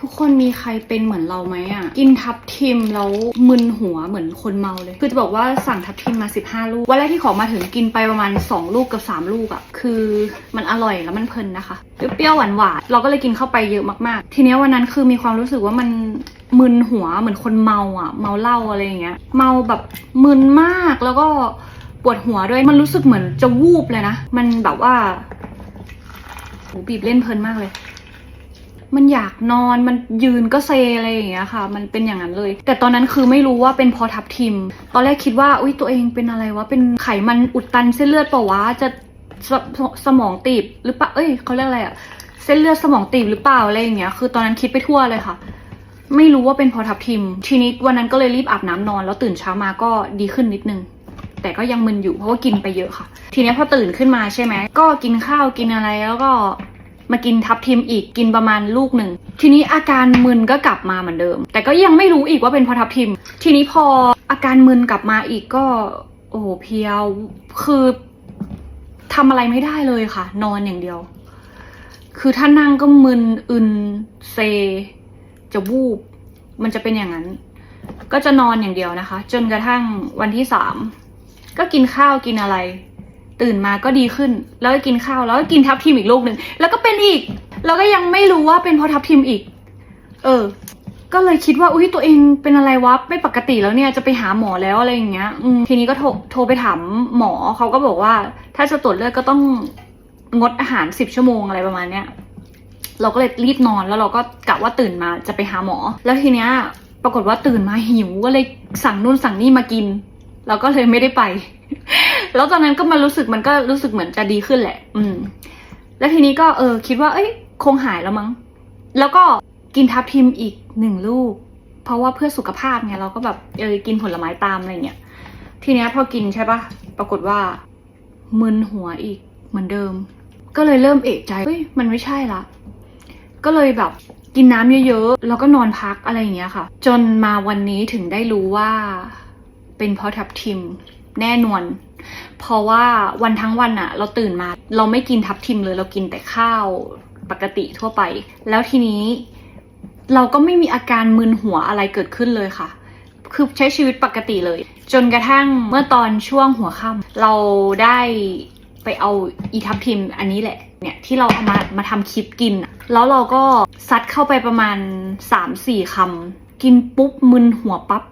ทุกคนมีใครเป็นเหมือนเราไหมอะ กินทับทิมแล้วมึนหัวเหมือนคนเมาเลย คือจะบอกว่าสั่งทับทิมมา 15 ลูก วันแรกที่ขอมาถึงกินไปประมาณ 2 ลูกกับ 3 ลูกอะ คือมันอร่อยแล้วมันเพลินนะคะ เปรี้ยวๆหวานเราก็เลยกินเข้าไปเยอะมากๆ ทีเนี้ยวันนั้นคือมีความรู้สึกว่ามันมึนหัวเหมือนคนเมาอะ เมาเหล้าอะไรอย่างเงี้ย เมาแบบมึนมากแล้วก็ปวดหัวด้วย มันรู้สึกเหมือนจะวูบเลยนะ มันแบบว่าโหบีบเล่นเพลินมากเลย มันอยากนอนมันยืนก็เซอะไรอย่างเงี้ยค่ะ มันเป็นอย่างนั้นเลย แต่ตอนนั้นคือไม่รู้ว่าเป็นพอทับทิม ตอนแรกคิดว่าอุ้ยตัวเองเป็นอะไรวะเป็นไขมันอุดตันเส้นเลือดเปล่าวะจะสสสมองตีบหรือเปล่าเอ้ยเขาเรียกอะไรอะเส้นเลือดสมองตีบหรือเปล่าอะไรอย่างเงี้ยคือตอนนั้นคิดไปทั่วเลยค่ะ ไม่รู้ว่าเป็นพอทับทิม ทีนี้วันนั้นก็เลยรีบอาบน้ำนอนแล้วตื่นเช้ามาก็ดีขึ้นนิดนึงแต่ก็ยังมึนอยู่เพราะว่ากินไปเยอะค่ะ ทีนี้พอตื่นขึ้นมาใช่ไหมก็กินข้าวกินอะไรแล้วก็ มากินทับทิมอีกกินประมาณลูกหนึ่ง ทีนี้อาการมึนก็กลับมาเหมือนเดิม แต่ก็ยังไม่รู้อีกว่าเป็นเพราะทับทิม ทีนี้พออาการมึนกลับมาอีกก็ โอ้เพียวคือทำอะไรไม่ได้เลยค่ะ นอนอย่างเดียว คือถ้านั่งก็มึนอึนเซ จะวูบ มันจะเป็นอย่างนั้น ก็จะนอนอย่างเดียวนะคะ จนกระทั่งวันที่สามก็กินข้าวกินอะไร ตื่นมาก็ดีขึ้น แล้วก็กินข้าวแล้วก็กินทับทิมอีกลูกหนึ่งแล้วก็เป็น อีก แล้วก็ยังไม่รู้ว่าเป็นเพราะทับทิมอีก เออ ก็เลยคิดว่าอุ้ยตัวเองเป็นอะไรวะไม่ปกติแล้วเนี่ยจะไปหาหมอแล้วอะไรอย่างเงี้ยอืมทีนี้ก็โทรโทรไปถามหมอเขาก็บอกว่า ถ้าจะตรวจเลือดก็ต้องงดอาหารสิบชั่วโมงอะไรประมาณเนี้ยเราก็เลยรีบนอนแล้วเราก็กะว่าตื่นมาจะไปหาหมอ แล้วทีเนี้ยปรากฏว่าตื่นมาหิวก็เลยสั่งนู่นสั่งนี่มากินเราก็เลยไม่ได้ไป แล้วตอนนั้นก็มารู้สึกมันก็รู้สึกเหมือนจะดีขึ้นแหละ อืม แล้วทีนี้ก็เออคิดว่า เอ้ยคงหายแล้วมั้ง แล้วก็กินทับทิมอีกหนึ่งลูก เพราะว่าเพื่อสุขภาพไงเราก็แบบเออกินผลไม้ตามอะไรเงี้ย ทีเนี้ยพอกินใช่ปะปรากฏว่ามึนหัวอีกเหมือนเดิม ก็เลยเริ่มเอะใจ เฮ้ยมันไม่ใช่ละ ก็เลยแบบกินน้ำเยอะๆ แล้วก็นอนพักอะไรอย่างเงี้ยค่ะ จนมาวันนี้ถึงได้รู้ว่าเป็นเพราะทับทิมแน่นอน เพราะว่าวันทั้งวันอะเราตื่นมา เราไม่กินทับทิมเลย เรากินแต่ข้าวปกติทั่วไป แล้วทีนี้เราก็ไม่มีอาการมึนหัวอะไรเกิดขึ้นเลยค่ะ คือใช้ชีวิตปกติเลย จนกระทั่งเมื่อตอนช่วงหัวค่ำเราได้ไปเอาอีทับทิมอันนี้แหละเนี่ยที่เราเอามามาทำคลิปกิน แล้วเราก็ซัดเข้าไปประมาณ 3-4คำกินปุ๊บมึนหัวปั๊บ